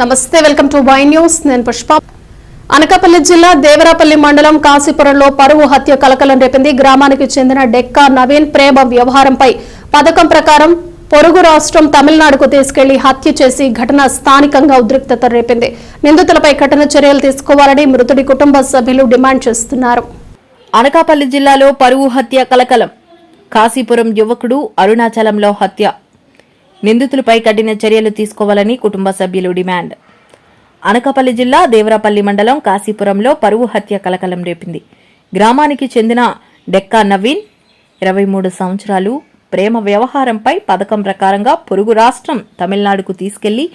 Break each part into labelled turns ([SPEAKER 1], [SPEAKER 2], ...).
[SPEAKER 1] నమస్తే welcome to Y news. నేను పుష్ప. అనకాపల్లి జిల్లా దేవరాపల్లి మండలం కాశీపురంలో పరువు హత్య కలకలం రేపింది. గ్రామానికి చెందిన డెక్కా నవీన్ ప్రేమ వ్యవహారంపై పథకం ప్రకారం పొరుగు రాష్ట్రం తమిళనాడుకు తీసుకెళ్ళి హత్య చేసి ఘటన స్థానికంగా ఉద్రిక్తత రేపింది. నిందితులపై కఠిన చర్యలు తీసుకోవాలని మృతుడి కుటుంబ సభ్యులు డిమాండ్ చేస్తున్నారు.
[SPEAKER 2] అనకాపల్లి జిల్లాలో పరువు హత్య కలకలం. కాశీపురం యువకుడు అరుణాచలంలో హత్య. నిందితులపై కఠిన చర్యలు తీసుకోవాలని కుటుంబ సభ్యులు డిమాండ్. అనకాపల్లి జిల్లా దేవరాపల్లి మండలం కాశీపురంలో పరువు హత్య కలకలం రేపింది. గ్రామానికి చెందిన డెక్కా నవీన్ ఇరవై మూడు సంవత్సరాలు ప్రేమ వ్యవహారంపై పథకం ప్రకారంగా పొరుగు రాష్ట్రం తమిళనాడుకు తీసుకెళ్ళి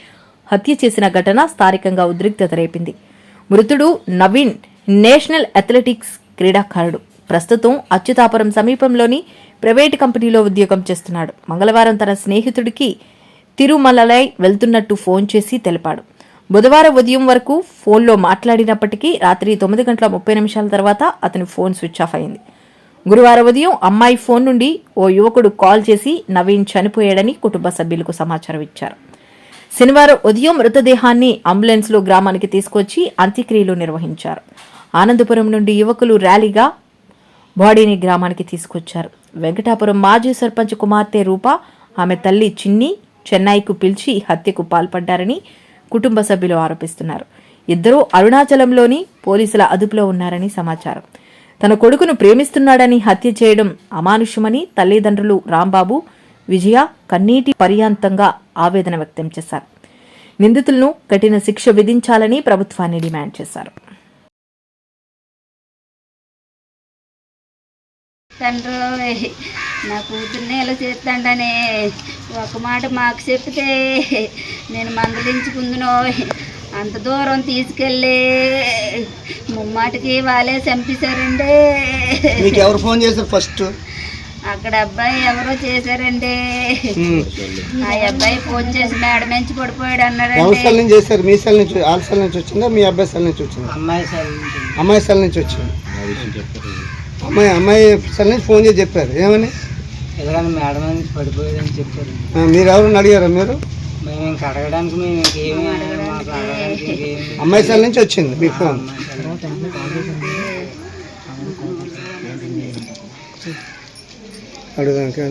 [SPEAKER 2] హత్య చేసిన ఘటన స్థానికంగా ఉద్రిక్తత రేపింది. మృతుడు నవీన్ నేషనల్ అథ్లెటిక్స్ క్రీడాకారుడు. ప్రస్తుతం అచ్యుతాపురం సమీపంలోని ప్రైవేటు కంపెనీలో ఉద్యోగం చేస్తున్నాడు. మంగళవారం తన స్నేహితుడికి తిరుమలలై వెళ్తున్నట్టు ఫోన్ చేసి తెలిపాడు. బుధవారం ఉదయం వరకు ఫోన్లో మాట్లాడినప్పటికీ రాత్రి తొమ్మిది గంటల ముప్పై నిమిషాల తర్వాత అతని ఫోన్ స్విచ్ ఆఫ్ అయింది. గురువారం ఉదయం అమ్మాయి ఫోన్ నుండి ఓ యువకుడు కాల్ చేసి నవీన్ చనిపోయాడని కుటుంబ సభ్యులకు సమాచారం ఇచ్చారు. శనివారం ఉదయం మృతదేహాన్ని అంబులెన్స్లో గ్రామానికి తీసుకొచ్చి అంత్యక్రియలు నిర్వహించారు. ఆనందపురం నుండి యువకులు ర్యాలీగా బాడీని గ్రామానికి తీసుకొచ్చారు. వెంకటాపురం మాజీ సర్పంచ్ కుమార్తె రూప ఆమె తల్లి చిన్ని చెన్నైకు పిలిచి హత్యకు పాల్పడ్డారని కుటుంబ సభ్యులు ఆరోపిస్తున్నారు. ఇద్దరూ అరుణాచలంలోని పోలీసుల అదుపులో ఉన్నారని సమాచారం. తన కొడుకును ప్రేమిస్తున్నాడని హత్య చేయడం అమానుష్యమని తల్లిదండ్రులు రాంబాబు విజయ కన్నీటి పర్యాంతంగా ఆవేదన వ్యక్తం చేశారు. నిందితులను కఠిన శిక్ష విధించాలని ప్రభుత్వాన్ని డిమాండ్ చేశారు.
[SPEAKER 3] తండ్రి నా కూతుర్ని ఇలా చేస్తాడని? ఒక మాట మాకు చెప్తే నేను మందలించుకుందునో? అంత దూరం తీసుకెళ్ళి ముమ్మాటికి వాళ్ళే చంపేశారండి
[SPEAKER 4] మీకు ఎవరు ఫోన్ చేశారు ఫస్ట్?
[SPEAKER 3] అక్కడ అబ్బాయి ఎవరో చేశారండి ఆ అబ్బాయి ఫోన్ చేసి మేడ నుంచి పడిపోయాడు
[SPEAKER 4] సెల్ నుంచి చేశారు? మీ సెల్ నుంచి వాళ్ళ సెల్ నుంచి వచ్చిందా? మీ అబ్బాయి సెల్ నుంచి వచ్చిందా?
[SPEAKER 5] అమ్మాయి సార్
[SPEAKER 4] అమ్మాయి సెల్ నుంచి వచ్చింది. అమ్మాయి అమ్మాయి నుంచి ఫోన్ చేసి చెప్పారు. ఏమని?
[SPEAKER 5] ఎలాగని మేడం నుంచి పడిపోయేదని చెప్పారు.
[SPEAKER 4] ఆ, మీరు ఎవరు అడిగారా మీరు?
[SPEAKER 5] మేము ఇంక అడగడానికి మేము ఇంకేమి మాకు అడగడానికి ఇంకేమి
[SPEAKER 4] అమ్మాయి సెల్ నుంచి వచ్చింది మీ ఫోన్. అడగడానికి